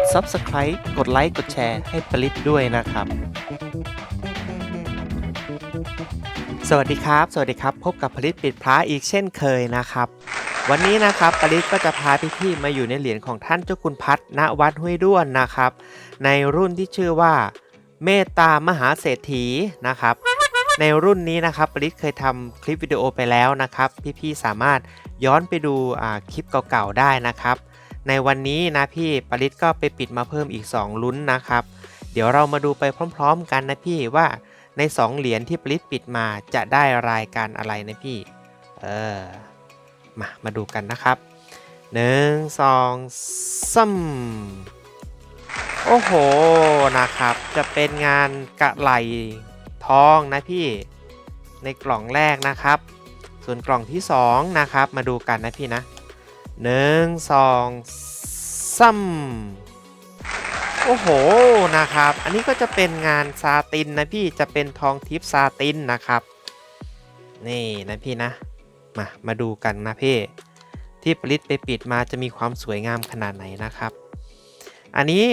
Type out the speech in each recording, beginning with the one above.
ด Subscribe กดไลค์ กดแชร์ให้ปริศด้วยนะครับ สวัสดีครับ สวัสดีครับ พบกับผลิตปิดพระอีกเช่นเคยนะครับ วันนี้นะครับปริศก็จะพาพี่ๆมาอยู่ในเหรียญของท่านเจ้าคุณพัฒณวัดห้วยด้วนนะครับ ในรุ่นที่ชื่อว่า เมตตามหาเศรษฐีนะครับในรุ่นนี้นะครับปริศเคยทำคลิปวิดีโอไปแล้วนะครับ พี่ๆสามารถย้อนไปดูคลิปเก่าๆได้นะครับ ในวันนี้นะพี่ปริศก็ไปปิดมาเพิ่มอีก 2 ลุ้นนะครับ เดี๋ยวเรามาดูไปพร้อม ๆ กันนะพี่ว่าใน 2 เหรียญที่ปริศปิดมาจะได้รายการอะไรนะพี่ เออ มามาดูกันนะครับหนึ่งสองซ้ำโอ้โหนะครับ จะเป็นงานกระไหลทองนะพี่ในกล่องแรกนะครับ ส่วนกล่องที่ 2 นะครับ มาดูกันนะพี่นะ หนึ่งสองซ้ำโอ้โหนะครับ อันนี้ก็จะเป็นงานซาตินนะพี่จะเป็นทองทิพซาตินนะครับ นี่นะพี่นะ มามาดูกันนะพี่ที่ปริศไปปิดมาจะมีความสวยงามขนาดไหนนะครับ อันนี้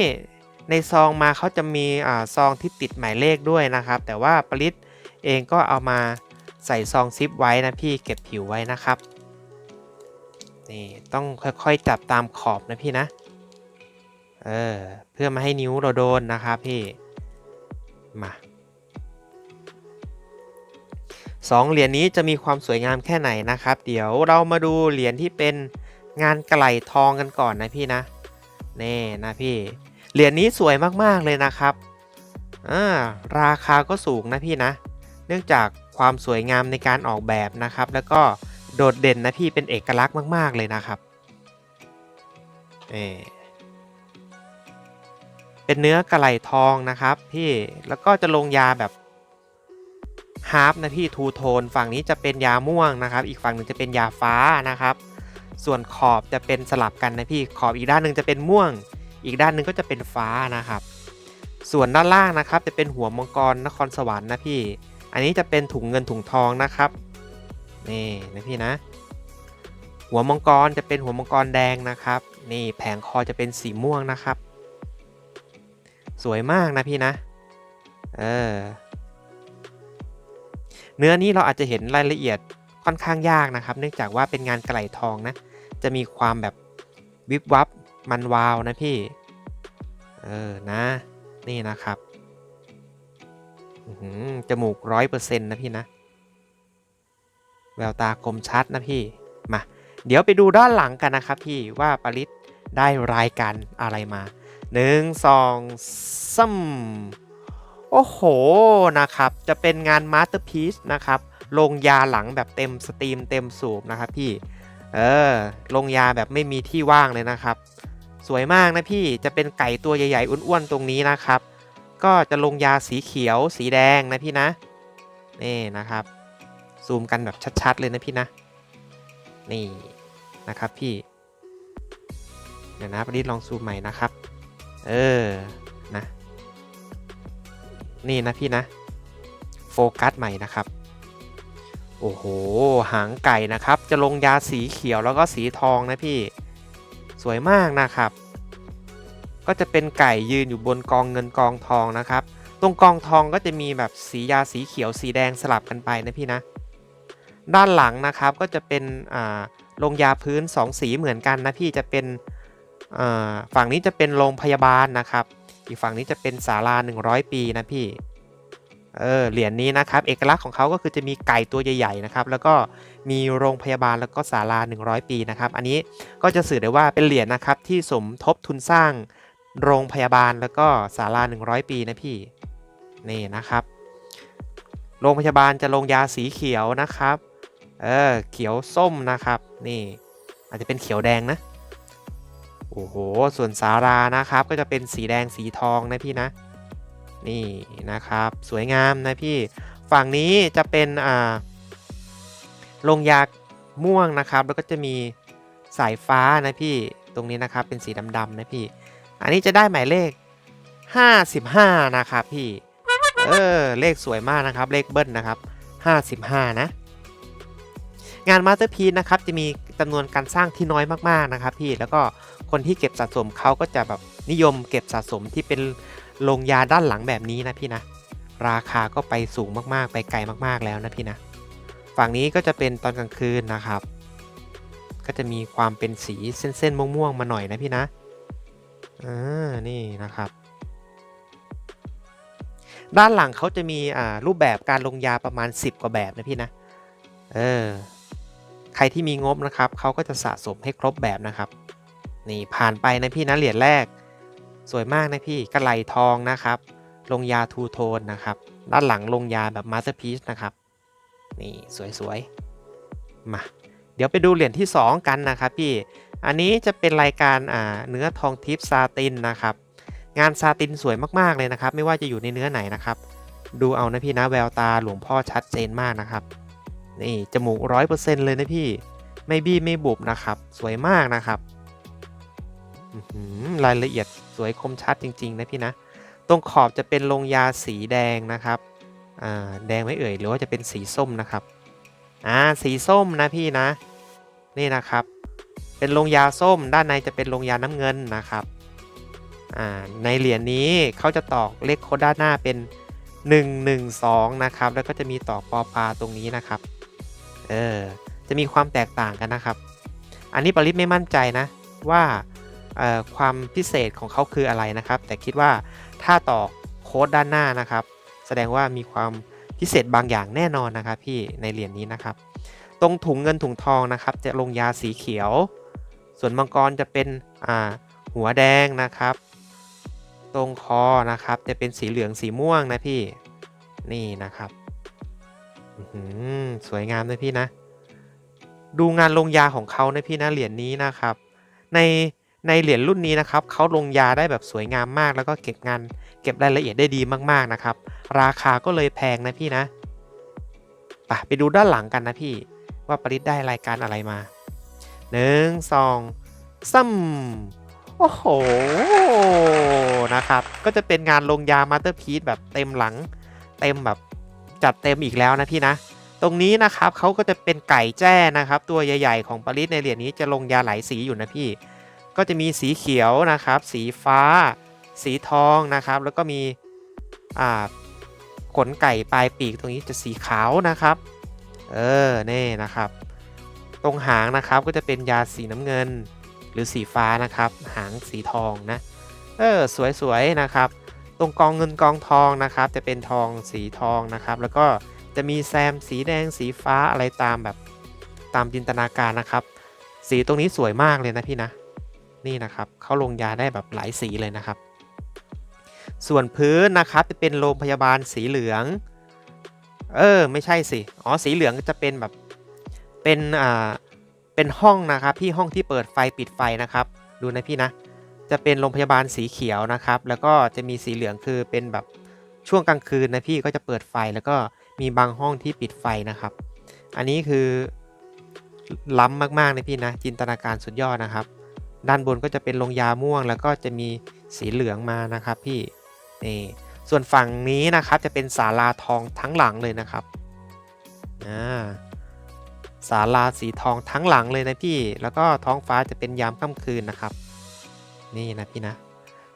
ในซองมาเขาจะมีอ่าซองที่ติดหมายเลขด้วยนะครับ แต่ว่าปริศเองก็เอามาใส่ซองซิปไว้นะพี่เก็บผิวไว้นะครับ นี่ต้องค่อยๆจับตามขอบนะพี่นะ เออ เพื่อมาให้นิ้วเราโดนนะครับพี่ มาสองเหรียญนี้จะมีความสวยงามแค่ไหนนะครับ เดี๋ยวเรามาดูเหรียญที่เป็นงานกระไหลทองกันก่อนนะพี่นะนี่นะพี่ เหรียญนี้สวยมากๆเลยนะครับอ่าราคาก็สูงนะพี่นะ เนื่องจากความสวยงามในการออกแบบนะครับ แล้วก็ โดดเด่นนะพี่เป็นเอกลักษณ์มาก ๆ เลยนะครับเออเป็นเนื้อกระไหลทองนะครับพี่แล้วก็จะลงยาแบบฮาร์ปนะพี่ทูโทนฝั่งนี้จะเป็นยาม่วงนะครับ อีกฝั่งหนึ่งจะเป็นยาฟ้านะครับ ส่วนขอบจะเป็นสลับกันนะพี่ขอบอีกด้านหนึ่งจะเป็นม่วง อีกด้านหนึ่งก็จะเป็นฟ้านะครับ ส่วนด้านล่างนะครับ จะเป็นหัวมังกรนครสวรรค์นะพี่ อันนี้จะเป็นถุงเงินถุงทองนะครับ นี่นะพี่นะ หัวมังกรจะเป็นหัวมังกรแดงนะครับ นี่แผงคอจะเป็นสีม่วงนะครับ สวยมากนะพี่นะ เออ เนื้อนี้เราอาจจะเห็นรายละเอียดค่อนข้างยากนะครับ เนื่องจากว่าเป็นงานกระไหลทองนะ จะมีความแบบวิบวับมันวาวนะพี่ เออนะ นี่นะครับหือจมูกร้อยเปอร์เซ็นต์นะพี่นะ แววตาคมชัดนะพี่ มา เดี๋ยวไปดูด้านหลังกันนะครับพี่ว่าปริศได้รายการอะไรมาหนึ่งสองซ้ำโอ้โหนะครับ จะเป็นงานมาสเตอร์พีซนะครับลงยาหลังแบบเต็มสตรีมเต็มสูบนะครับพี่ เออลงยาแบบไม่มีที่ว่างเลยนะครับ สวยมากนะพี่จะเป็นไก่ตัวใหญ่ๆอ้วนๆตรงนี้นะครับ ก็จะลงยาสีเขียวสีแดงนะพี่นะนี่นะครับ ซูมกันแบบชัด ๆ เลยนะพี่นะ นี่นะครับพี่เดี๋ยวนะปริศลองซูมใหม่นะครับ เออ นะ นี่นะพี่นะ โฟกัสใหม่นะครับ โอ้โห หางไก่นะครับ จะลงยาสีเขียวแล้วก็สีทองนะพี่ สวยมากนะครับ ก็จะเป็นไก่ยืนอยู่บนกองเงินกองทองนะครับ ตรงกองทองก็จะมีแบบสียาสีเขียวสีแดงสลับกันไปนะพี่นะ ด้านหลังนะครับก็จะเป็นอ่าลงยาพื้น 2 สีเหมือนกันนะพี่จะเป็นฝั่งนี้จะเป็นโรงพยาบาลนะครับ อีกฝั่งนี้จะเป็นศาลา 100 ปีนะพี่เออเหรียญนี้นะครับ เอกลักษณ์ของเขาก็คือจะมีไก่ตัวใหญ่ๆนะครับ แล้วก็มีโรงพยาบาลแล้วก็ศาลา 100 ปีนะครับ อันนี้ก็จะสื่อได้ว่าเป็นเหรียญนะครับที่สมทบทุนสร้างโรงพยาบาลแล้วก็ศาลา 100 ปีนะพี่นี่นะครับ โรงพยาบาลจะลงยาสีเขียวนะครับ เออเขียวส้มนะครับ นี่อาจจะเป็นเขียวแดงนะ โอ้โห ส่วนสารานะครับ ก็จะเป็นสีแดงสีทองนะพี่นะ นี่นะครับ สวยงามนะพี่ ฝั่งนี้จะเป็นอ่าลงยาม่วงนะครับ แล้วก็จะมีสายฟ้านะพี่ ตรงนี้นะครับเป็นสีดำๆนะพี่ อันนี้จะได้หมายเลข 55 นะครับพี่ เออ เลขสวยมากนะครับ เลขเบิ้ลนะครับ 55 นะ งานมาสเตอร์พี e นะครับจะมีจำนวนการสร้างที่น้อยมากๆนะครับพี่แล้วก็คนที่เก็บสะสมเขาก็จะแบบนิยมเก็บสะสมที่เป็นโรงยาด้านหลังแบบนี้นะพี่นะ ราคาก็ไปสูงมากๆ ไปไกลมากๆแล้วนะพี่นะฝั่งนี้ก็จะเป็นตอนกลางคืนนะครับ ก็จะมีความเป็นสีเส้นๆม่วงๆมาหน่อยนะพี่นะอ่านี่นะครับ ด้านหลังเขาจะมีอ่ารูปแบบการลงยาประมาณ 10 กว่าแบบนะพี่นะ เออ ใครที่มีงบนะครับเขาก็จะสะสมให้ครบแบบนะครับ นี่ผ่านไปนะพี่นะเหรียญแรก สวยมากนะพี่กระไหลทองนะครับ ลงยาทูโทนนะครับ ด้านหลังลงยาแบบมาสเตอร์พีซนะครับ นี่สวยๆ มา เดี๋ยวไปดูเหรียญที่ 2 กันนะครับพี่ อันนี้จะเป็นรายการอ่าเนื้อทองทิพย์ซาตินนะครับ งานซาตินสวยมากๆเลยนะครับ ไม่ว่าจะอยู่ในเนื้อไหนนะครับ ดูเอานะพี่นะแววตาหลวงพ่อชัดเจนมากนะครับ นี่จมูกร้อยเปอร์เซ็นต์เลยนะพี่ ไม่บี้ไม่บุบนะครับ สวยมากนะครับรายละเอียดสวยคมชัดจริง ๆ นะพี่นะ ตรงขอบจะเป็นลงยาสีแดงนะครับแดงไม่เอ่ยหรือว่าจะเป็นสีส้มนะครับอ่าสีส้มนะพี่นะ นี่นะครับ เป็นลงยาส้ม ด้านในจะเป็นลงยาน้ำเงินนะครับอ่าในเหรียญนี้เขาจะตอกเลขโคดด้านหน้าเป็น 112 นะครับ แล้วก็จะมีตอกปอปลาตรงนี้นะครับ เออจะมีความแตกต่างกันนะครับ อันนี้ปริศไม่มั่นใจนะว่าออความพิเศษของเขาคืออะไรนะครับ แต่คิดว่าถ้าต่อโค้ดด้านหน้านะครับ แสดงว่ามีความพิเศษบางอย่างแน่นอนนะครับ พี่ในเหรียญนี้นะครับ ตรงถุงเงินถุงทองนะครับ จะลงยาสีเขียว ส่วนมังกรจะเป็นหัวแดงนะครับ ตรงคอนะครับจะเป็นสีเหลืองสีม่วงนะพี่นี่นะครับ สวยงามนะพี่นะ ดูงานลงยาของเขานะพี่นะเหรียญนี้นะครับ ในในเหรียญรุ่นนี้นะครับเขาลงยาได้แบบสวยงามมาก แล้วก็เก็บงานเก็บรายละเอียดได้ดีมากๆนะครับ ราคาก็เลยแพงนะพี่นะไปไปดูด้านหลังกันนะพี่ว่าปริศได้รายการอะไรมาหนึ่งสองซ้ำโอ้โหนะครับ ก็จะเป็นงานลงยามาสเตอร์พีซแบบเต็มหลัง เต็มแบบ จัดเต็มอีกแล้วนะพี่นะ ตรงนี้นะครับเขาก็จะเป็นไก่แจ้นะครับ ตัวใหญ่ ๆ ของปริศในเหรียญนี้จะลงยาหลายสีอยู่นะพี่ ก็จะมีสีเขียวนะครับ สีฟ้า สีทองนะครับ แล้วก็มีอ่าขนไก่ปลายปีกตรงนี้จะสีขาวนะครับ เออนี่นะครับ ตรงหางนะครับก็จะเป็นยาสีน้ำเงิน หรือสีฟ้านะครับ หางสีทองนะ เออสวยๆนะครับ รงกองเงินกองทองนะครับ จะเป็นทองสีทองนะครับ แล้วก็จะมีแซมสีแดงสีฟ้าอะไรตามแบบตามจินตนาการนะครับ สีตรงนี้สวยมากเลยนะพี่นะ นี่นะครับเขาลงยาได้แบบหลายสีเลยนะครับ ส่วนพื้นนะครับจะเป็นโรงพยาบาลสีเหลือง เออไม่ใช่สิอ๋อสีเหลืองจะเป็นแบบเป็นอ่าเป็นห้องนะครับพี่ห้องที่เปิดไฟปิดไฟนะครับ ดูนะพี่นะ จะเป็นโรงพยาบาลสีเขียวนะครับ แล้วก็จะมีสีเหลืองคือเป็นแบบช่วงกลางคืนนะพี่ก็จะเปิดไฟแล้วก็มีบางห้องที่ปิดไฟนะครับ อันนี้คือล้ำมากๆนะพี่นะจินตนาการสุดยอดนะครับ ด้านบนก็จะเป็นลงยาม่วง แล้วก็จะมีสีเหลืองมานะครับพี่นี่ส่วนฝั่งนี้นะครับจะเป็นศาลาทองทั้งหลังเลยนะครับอ่าศาลาสีทองทั้งหลังเลยนะพี่ แล้วก็ท้องฟ้าจะเป็นยามค่ำคืนนะครับ นี่นะพี่นะ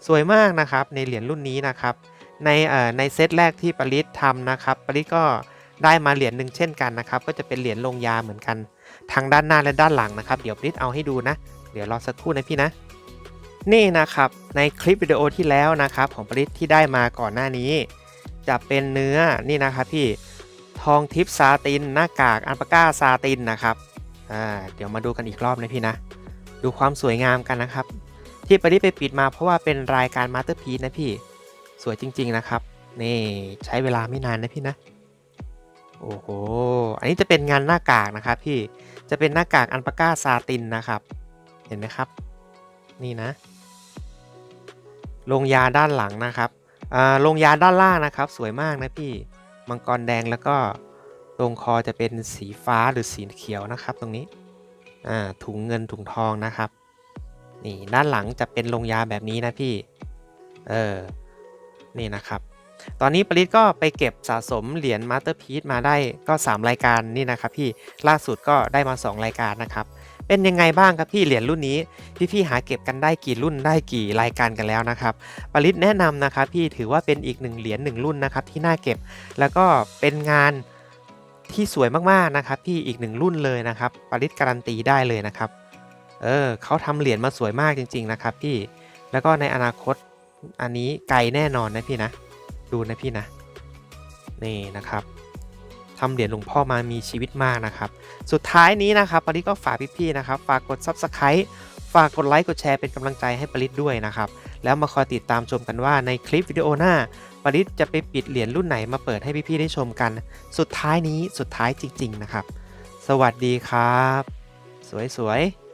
สวยมากนะครับในเหรียญรุ่นนี้นะครับ ในเอ่อในเซตแรกที่ปริศทำนะครับปริศก็ได้มาเหรียญหนึ่งเช่นกันนะครับ ก็จะเป็นเหรียญลงยาเหมือนกันทางด้านหน้าและด้านหลังนะครับ เดี๋ยวปริศเอาให้ดูนะ เดี๋ยวรอสักครู่นะพี่นะ นี่นะครับในคลิปวิดีโอที่แล้วนะครับของปริศที่ได้มาก่อนหน้านี้ จะเป็นเนื้อนี่นะครับพี่ทองทิพซาติน หน้ากากอันปาก้าซาตินนะครับอ่าเดี๋ยวมาดูกันอีกรอบนะพี่นะ ดูความสวยงามกันนะครับ ที่ไปริศไปปิดมาเพราะว่าเป็นรายการมาสเตอร์พีซนะพี่ สวยจริง ๆ นะครับ นี่ใช้เวลาไม่นานนะพี่นะ โอ้โห อันนี้จะเป็นงานหน้ากากนะครับพี่ จะเป็นหน้ากากอันปาก้าซาตินนะครับ เห็นไหมครับ นี่นะ ลงยาด้านหลังนะครับอ่าลงยาด้านล่างนะครับ สวยมากนะพี่ มังกรแดงแล้วก็ตรงคอจะเป็นสีฟ้าหรือสีเขียวนะครับ ตรงนี้อ่าถุงเงินถุงทองนะครับ นี่ด้านหลังจะเป็นลงยาแบบนี้นะพี่ เออ นี่นะครับ ตอนนี้ปริศก็ไปเก็บสะสมเหรียญมาสเตอร์พี e มาได้ก็ 3 รายการนี่นะครับพี่ ล่าสุดก็ได้มา 2 รายการนะครับ เป็นยังไงบ้างครับพี่เหรียญรุ่นนี้ พี่ๆหาเก็บกันได้กี่รุ่นได้กี่รายการกันแล้วนะครับ ปริศแนะนำนะครับพี่ถือว่าเป็นอีกหนึ่งเหรียญหนึ่งรุ่นนะครับที่น่าเก็บ แล้วก็เป็นงานที่สวยมากๆนะครับพี่อีกหนึ่งรุ่นเลยนะครับ ปริศการันตีได้เลยนะครับ เออเขาทำเหรียญมาสวยมากจริง ๆ นะครับพี่ แล้วก็ในอนาคตอันนี้ไกลแน่นอนนะพี่นะ ดูนะพี่นะ นี่นะครับทำเหรียญหลวงพ่อมามีชีวิตมากนะครับ สุดท้ายนี้นะครับปริศก็ฝากพี่ๆนะครับ ฝากกด Subscribe ฝากกดไลค์กดแชร์เป็นกำลังใจให้ปริศด้วยนะครับ แล้วมาคอยติดตามชมกันว่าในคลิปวิดีโอหน้าปริศจะไปปิดเหรียญรุ่นไหนมาเปิดให้พี่ๆได้ชมกัน สุดท้ายนี้สุดท้ายจริง ๆ นะครับ สวัสดีครับ สวยๆ